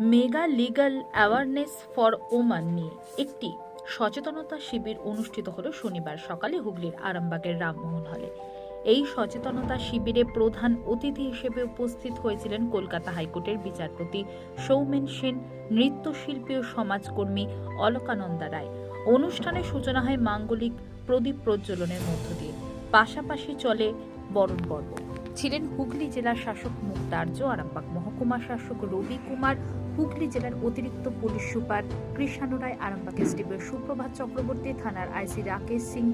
Mega legal awareness for women নিয়ে একটি সচেতনতা শিবির অনুষ্ঠিত হলো শনিবার সকালে হুগলির আরামবাগের রামমোহন হলে। এই সচেতনতা শিবিরে প্রধান অতিথি হিসেবে উপস্থিত হয়েছিলেন কলকাতা হাইকোর্টের বিচারপতি সৌমেন সেন, নৃত্যশিল্পী ও সমাজকর্মী অলকানন্দা রায়। অনুষ্ঠানের সূচনা হয় মাঙ্গলিক প্রদীপ প্রজ্বলনের মধ্য দিয়ে। পাশাপাশি চলে বরণ পর্ব ছিলেন হুগলি জেলার শাসক মুক্তার্য, আরামবাগ মহকুমা শাসক রবি কুমার হুগলি জেলার অতিরিক্ত police super Krishnanu Ray Arambagh SDPO Suprabhat Chakraborty থানার আইসি রাকেশ সিং,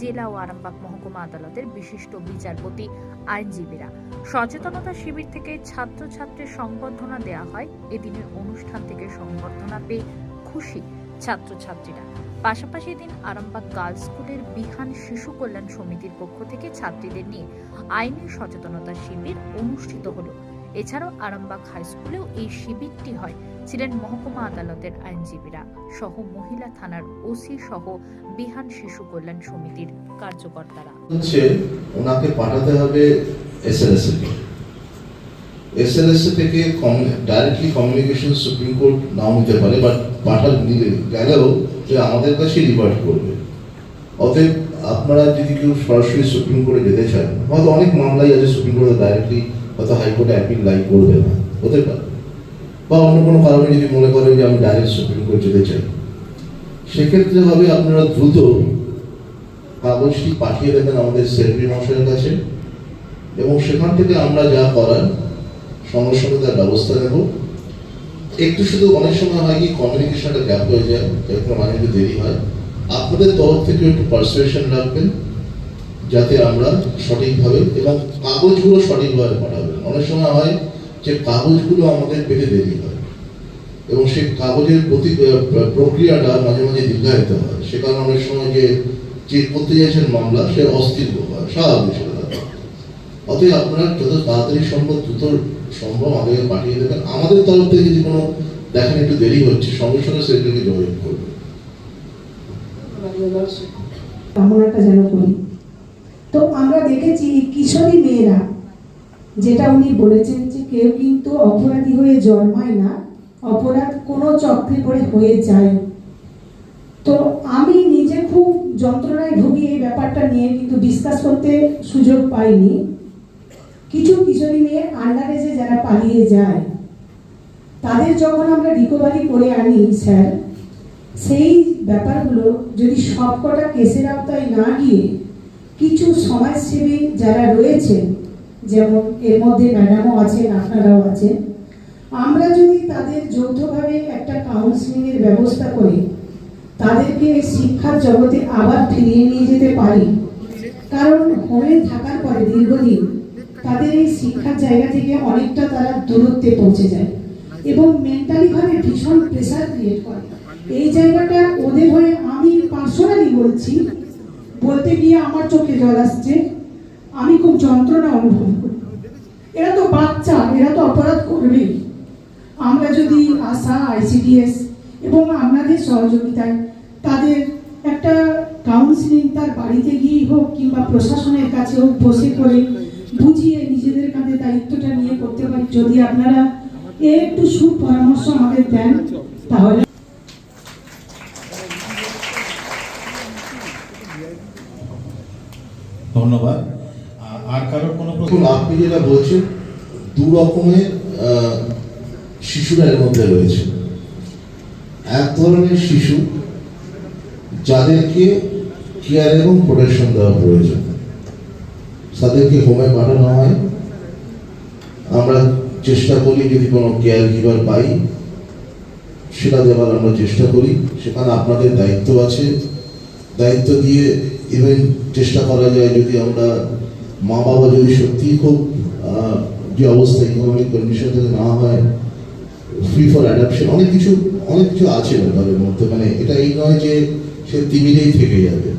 জেলা ও আরামবাগ মহকুমা আদালতের বিশিষ্ট বিচারপতি আইনজীবীরা। সচেতনতা শিবির থেকে ছাত্রছাত্রীর সংবর্ধনা দেওয়া হয়। এদিনের অনুষ্ঠান থেকে সংবর্ধনা পেয়ে খুশি ছাত্রছাত্রীরা। পাশাপাশি এদিন আরামবাগ গার্লস স্কুলের বিহান শিশু কল্যাণ সমিতির পক্ষ থেকে ছাত্রীদের নিয়ে আইনি সচেতনতা শিবির অনুষ্ঠিত হলো। এছাড়াও আরামবাগ হাই স্কুলেও এই শিবিরটি হয়। ছিলেন মহকুমা আদালতের আইনজীবীরা। সহ মহিলা থানার ওসি সহ বিহান শিশু কল্যাণ সমিতির কার্যকর্তারা। হচ্ছে ওনাকে পাঠাতে হবে এসএলএস থেকে। এসএলএস থেকে ডাইরেক্টলি কমিউনিকেশন সুপ্রিম কোর্ট নাও নিতে পারে বাট পাঠা নিলে, গেলেও যে আমাদের কাছে রিভার্ট করবে। অতএব আপনারা যদি কেউ সরাসরি সুপ্রিম কোর্টে যেতে চান, হয়তো অনেক মামলাই আছে সুপ্রিম কোর্টে ডাইরেক্টলি হয়তো হাইকোর্টে অ্যাপিল লাইক করবে না, হতে পারে। বা অন্য কোনো কারণে যদি মনে করেন যে আমি ডাইরেক্ট সুপ্রিম কোর্ট যেতে চাই, সেক্ষেত্রে হবে আপনারা দ্রুত কাগজটি পাঠিয়ে দেবেন আমাদের সেক্রেটারি মশাইয়ের কাছে এবং সেখান থেকে আমরা যা করার সঙ্গে সঙ্গে তার ব্যবস্থা নেব। একটু শুধু অনেক সময় হয় কি কমিউনিকেশনটা গ্যাপ হয়ে যায় এরকম মাঝে একটু দেরি হয়। আপনাদের তরফ থেকে একটু পারসুয়েশন রাখবেন। যাতে আমরা সঠিকভাবে এবং কাগজগুলো সঠিকভাবে পাঠাবেন অনেক সময় হয় যে কাগজগুলো আমাদের পেতে দেরি হয় এবং সেই কাগজের প্রতি প্রক্রিয়াটা মাঝে মাঝে দীর্ঘায়িত হয়। সে কারণে অনেক সময় যে যে করতে চাইছেন মামলা সে অস্থির হয় স্বাভাবিক সেটা। অতএব আপনারা যত তাড়াতাড়ি সম্ভব দ্রুত সম্ভব আমাদেরকে পাঠিয়ে দেবেন। আমাদের তরফ থেকে যদি কোনো দেখেন একটু দেরি হচ্ছে সঙ্গে সঙ্গে সেগুলোকে যোগাযোগ করবেন কামনাটা যেন করি। তো আমরা দেখেছি কিশোরী মেয়েরা, যেটা উনি বলেছেন যে কেউ কিন্তু অপরাধী হয়ে জন্মায় না, অপরাধ কোনো চক্রে পড়ে হয়ে যায়। তো আমি নিজে খুব যন্ত্রণায় ভুগি এই ব্যাপারটা নিয়ে, কিন্তু ডিসকাস করতে সুযোগ পাইনি। কিছু কিশোরী মেয়ে আন্ডার এজে যারা পালিয়ে যায়, তাদের যখন আমরা রিকভারি করে আনি, স্যার, সেই ব্যাপারগুলো যদি সবকটা কেসের আওতায় না গিয়ে কিছু সমাজসেবী যারা রয়েছেন, যেমন এর মধ্যে ম্যাডামও আছেন, আপনারাও আছেন, আমরা যদি তাদের যৌথভাবে একটা কাউন্সিলিংয়ের ব্যবস্থা করি, তাদেরকে শিক্ষার জগতে আবার ফিরিয়ে নিয়ে যেতে পারি। কারণ হোমে থাকার পরে দীর্ঘদিন তাদের এই শিক্ষার জায়গা থেকে অনেকটা তারা দূরত্বে পৌঁছে যায় এবং মেন্টালি ভাবে ভীষণ প্রেসার ক্রিয়েট করে। এই জায়গাটা ওদের হয়ে আমি পার্সোনালি বলছি বলতে গিয়ে আমার চোখে জল আসছে। আমি খুব যন্ত্রণা অনুভব করি। এরা তো বাচ্চা, এরা তো অপরাধ করবেই আমরা যদি আশা, আইসিডিএস এবং আপনাদের সহযোগিতায় তাদের একটা কাউন্সিলিং তার বাড়িতে গিয়েই হোক কিংবা প্রশাসনের কাছে হোক বসে করে বুঝিয়ে নিজেদের কাঁধে দায়িত্বটা নিয়ে করতে পারি। যদি আপনারা একটু সুপরামর্শ আমাদের দেন, তাহলে ধন্যবাদ। আর কারোর কোনো প্রশ্ন? আপনি যেটা বলছেন, দু রকমের শিশুরা এর মধ্যে রয়েছে। এক ধরনের শিশু যাদেরকে কেয়ার এবং প্রোটেকশন দেওয়া প্রয়োজন। তাদেরকে হোমে পাঠানো হয়। আমরা চেষ্টা করি, যদি কোনো কেয়ার গিভার পাই, সেটা দেওয়ার আমরা চেষ্টা করি। সেখানে আপনাদের দায়িত্ব আছে। দায়িত্ব দিয়ে ইভেন চেষ্টা করা যায় যদি আমরা মা বাবা যদি সত্যিই খুব যে অবস্থা ইকোনমিক কন্ডিশন থেকে না হয় ফ্রি ফর অ্যাডাপশন অনেক কিছু অনেক কিছু আছে ব্যাপারের মধ্যে। মানে এটা এই নয় যে সে তিমিরেই থেকে যাবে।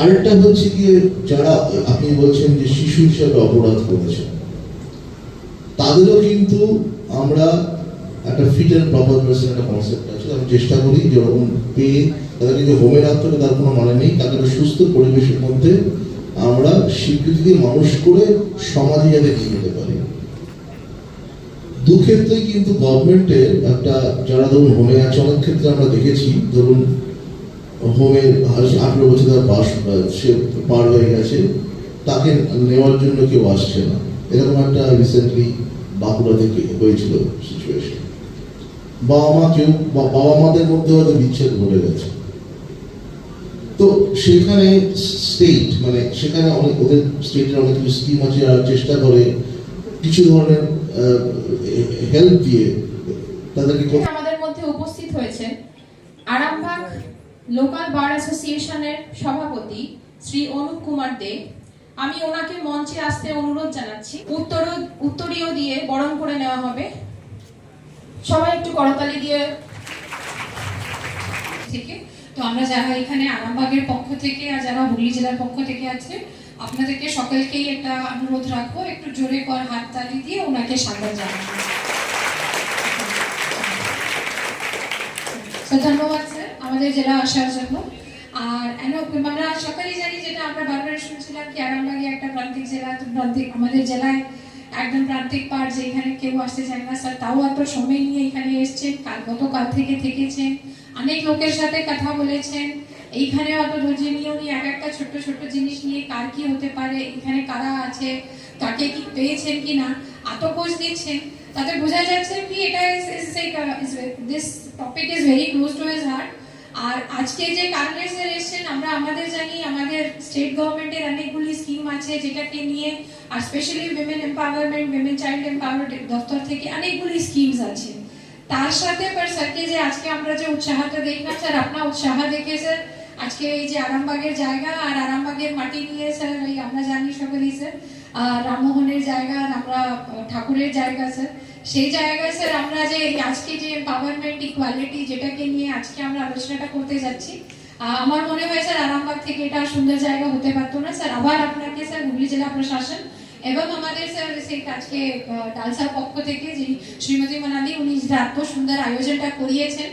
আরেকটা হচ্ছে কি, যারা আপনি বলছেন যে শিশু হিসাবে অপরাধ করেছে, তাদেরও কিন্তু আমরা একটা ফিট অ্যান্ড প্রপার একটা কনসেপ্ট আছে। আমি চেষ্টা করি যেরকম পেয়ে তাদেরকে যে হোমে রাখতে হবে তার কোনো মানে নেই। তাদের সুস্থ পরিবেশের মধ্যে আমরা স্বীকৃতি দিয়ে মানুষ করে সমাজে যাতে নিয়ে যেতে পারি। দু ক্ষেত্রেই কিন্তু গভর্নমেন্টের একটা, যারা ধরুন হোমে আছে, অনেক ক্ষেত্রে আমরা দেখেছি, ধরুন হোমের আঠেরো বছর তার পাস সে পার হয়ে গেছে, তাকে নেওয়ার জন্য কেউ আসছে না। এরকম একটা রিসেন্টলি বাঁকুড়া থেকে হয়েছিল সিচুয়েশন বাবা মা কেউ বাবা মাদের মধ্যে হয়তো বিচ্ছেদ ঘটে গেছে। তো সেখানে স্টেট মানে সেখানে অনেক ওদের স্টেটের অনেক কিছু স্কিম আছে আর চেষ্টা করে, কিছু ধরনের হেল্প দিয়ে তাদেরকে আমাদের মধ্যে উপস্থিত আরামবাগ লোকাল বার অ্যাসোসিয়েশনের সভাপতি শ্রী অনুপ কুমার দে। আমি ওনাকে মঞ্চে আসতে অনুরোধ জানাচ্ছি। উত্তর উত্তরীয় দিয়ে বরণ করে নেওয়া হবে। সবাই একটু করতালি দিয়ে তো আমরা যারা এখানে আরামবাগের পক্ষ থেকে আর যারা হুগলি জেলার পক্ষ থেকে আছে, আপনাদেরকে সকলকেই একটা অনুরোধ রাখব, একটু জোরে কর হাততালি দিয়ে ওনাকে স্বাগত জানাব। তো ধন্যবাদ স্যার, আমাদের জেলা আসার জন্য। আর আমরা সকলেই জানি যেটা আমরা বারবার শুনছিলাম কি আরামবাগে একটা প্রান্তিক জেলা প্রান্তিক আমাদের জেলায় একদম প্রান্তিক পার্ট যেখানে কেউ আসতে চায় না। স্যার, তাও এত সময় নিয়ে এখানে এসছেন, কাল গতকাল থেকে থেকেছেন। অনেক লোকের সাথে কথা বলেছেন। এইখানে অত ধৈর্য নিয়ে উনি এক একটা ছোট্ট ছোট্ট জিনিস নিয়ে কার কি হতে পারে, এখানে কারা আছে, কাকে কি পেয়েছেন কি না, এত খোঁজ দিচ্ছেন তাতে বোঝা যাচ্ছে কি, এটা this topic is very close to his heart আর আজকে যে কারণে স্যার এসেছেন, আমরা আমাদের জানি, আমাদের স্টেট গভর্নমেন্টের অনেকগুলি স্কিম আছে যেটাকে নিয়ে, আর specially women empowerment women child empowerment দপ্তর থেকে অনেকগুলি স্কিমস আছে। তার সাথে স্যারকে যে আজকে আমরা যে উৎসাহটা দেখলাম স্যার আপনার উৎসাহ দেখে স্যার আজকে এই যে আরামবাগের জায়গা আর আরামবাগের মাটি নিয়ে স্যার এই আমরা জানি সকলেই স্যার রামমোহনের জায়গা আর আমরা ঠাকুরের জায়গা স্যার সেই জায়গায় স্যার আমরা যে আজকে যে এম্পাওয়ারমেন্ট ইকুয়ালিটি যেটাকে নিয়ে আজকে আমরা আলোচনাটা করতে যাচ্ছি আমার মনে হয় স্যার আরামবাগ থেকে এটা সুন্দর জায়গা হতে পারতো না স্যার আবার আপনাকে স্যার হুগলি জেলা প্রশাসন এবং আমাদের স্যার সেই আজকে ডালসার পক্ষ থেকে যিনি শ্রীমতী মানালি, উনি এত সুন্দর আয়োজনটা করিয়েছেন,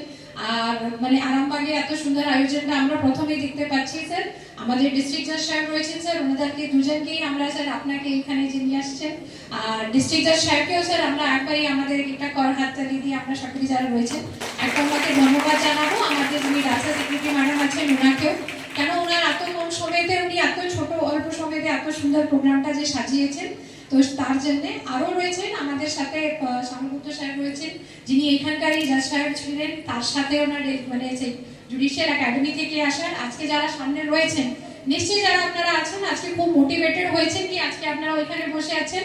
আর মানে আরামবাগে এত সুন্দর আয়োজনটা আমরা প্রথমেই দেখতে পাচ্ছি, স্যার। আমাদের ডিস্ট্রিক্ট জাজ সাহেব রয়েছেন, স্যার। ওনাদেরকে দুজনকেই আমরা, স্যার, আপনাকে এখানে যে নিয়ে আসছেন, আর ডিস্ট্রিক্ট জাজ সাহেবকেও, স্যার, আমরা একবারই আমাদের একটা কর হাততালি দিয়ে আমরা সকলে যারা রয়েছেন একটা ওনাকে ধন্যবাদ জানাব। আমাদের যিনি রাস্তা সেক্রেটারি ম্যাডাম আছেন ওনাকেও কেন ওনার এত কম সময়তে, উনি এত ছোট অল্প সময়তে এত সুন্দর প্রোগ্রামটা যে সাজিয়েছেন, তো তার জন্য আরও রয়েছেন আমাদের সাথে শ্যামগুপ্ত সাহেব রয়েছেন, যিনি এখানকারই জাজ সাহেব ছিলেন, তার সাথে ওনার মানে সেই জুডিশিয়াল একাডেমি থেকে আসার, আজকে যারা সামনে রয়েছেন, নিশ্চয়ই যারা আপনারা আছেন, আজকে খুব মোটিভেটেড হয়েছেন কি আজকে আপনারা ওইখানে বসে আছেন।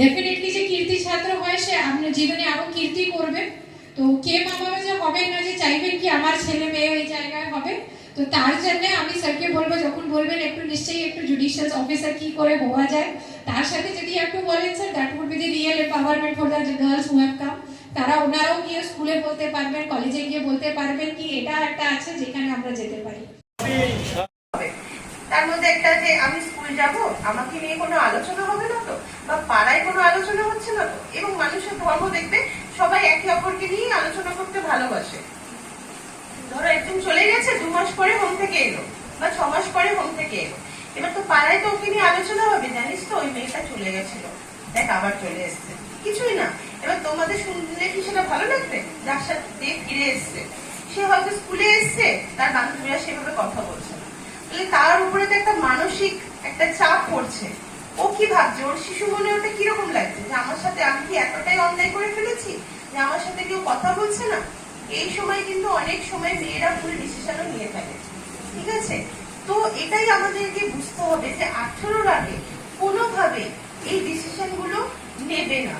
ডেফিনেটলি যে কীর্তি ছাত্র হয় সে আপনার জীবনে আরও কীর্তি করবে। তো কে মা বাবা যে হবেন না যে চাইবেন কি আমার ছেলে মেয়ে ওই জায়গায় হবে তো তার জন্য আমি স্যারকে বলব, যখন বলবেন একটু নিশ্চয়ই একটু জুডিশিয়াল অফিসার কি করে হওয়া যায়, তার সাথে যদি একটু বলেন sir that would be the real empowerment for the girls who have come তারা ওনারাও গিয়ে স্কুলে বলতে পারবেন কলেজে গিয়ে বলতে পারবেন কি এটা একটা আছে যেখানে আমরা যেতে পারি। তার মধ্যে একটা যে আমি স্কুল যাব, আমাকে নিয়ে কোনো আলোচনা হবে না তো? বা পাড়ায় কোনো আলোচনা হচ্ছে না তো? এবং মানুষের ধর্ম দেখবে, সবাই একে অপরকে নিয়ে আলোচনা করতে ভালোবাসে। চলে গেছে, দু মাস পরে হোম থেকে এলো, বা ছ মাস পরে হোম থেকে এলো। এবার তো পাড়ায় তো ওকে নিয়ে আলোচনা হবে, জানিস তো, ওই মেয়েটা চলে গেছিল। দেখ, আবার চলে এসছে। কিছুই না। এবার তোমাদের শুনলে কি সেটা ভালো লাগবে? যার সাথে ফিরে এসছে। সে হয়তো স্কুলে এসছে, তার বান্ধবীরা সেভাবে কথা বলছে না। তার উপরে তো একটা মানসিক একটা চাপ পড়ছে। ও কি ভাবছে? ওর শিশু মনে ওটা কীরকম লাগছে? যে আমার সাথে আমি কি এতটাই অন্যায় করে ফেলেছি? যে আমার সাথে কেউ কথা বলছে না? এই সময় কিন্তু অনেক সময় মেয়েরা ভুল ডিসিশনও নিয়ে থাকে। ঠিক আছে? তো এটাই আমাদেরকে বুঝতে হবে যে আঠারোর আগে কোনোভাবে এই ডিসিশনগুলো নেবে না।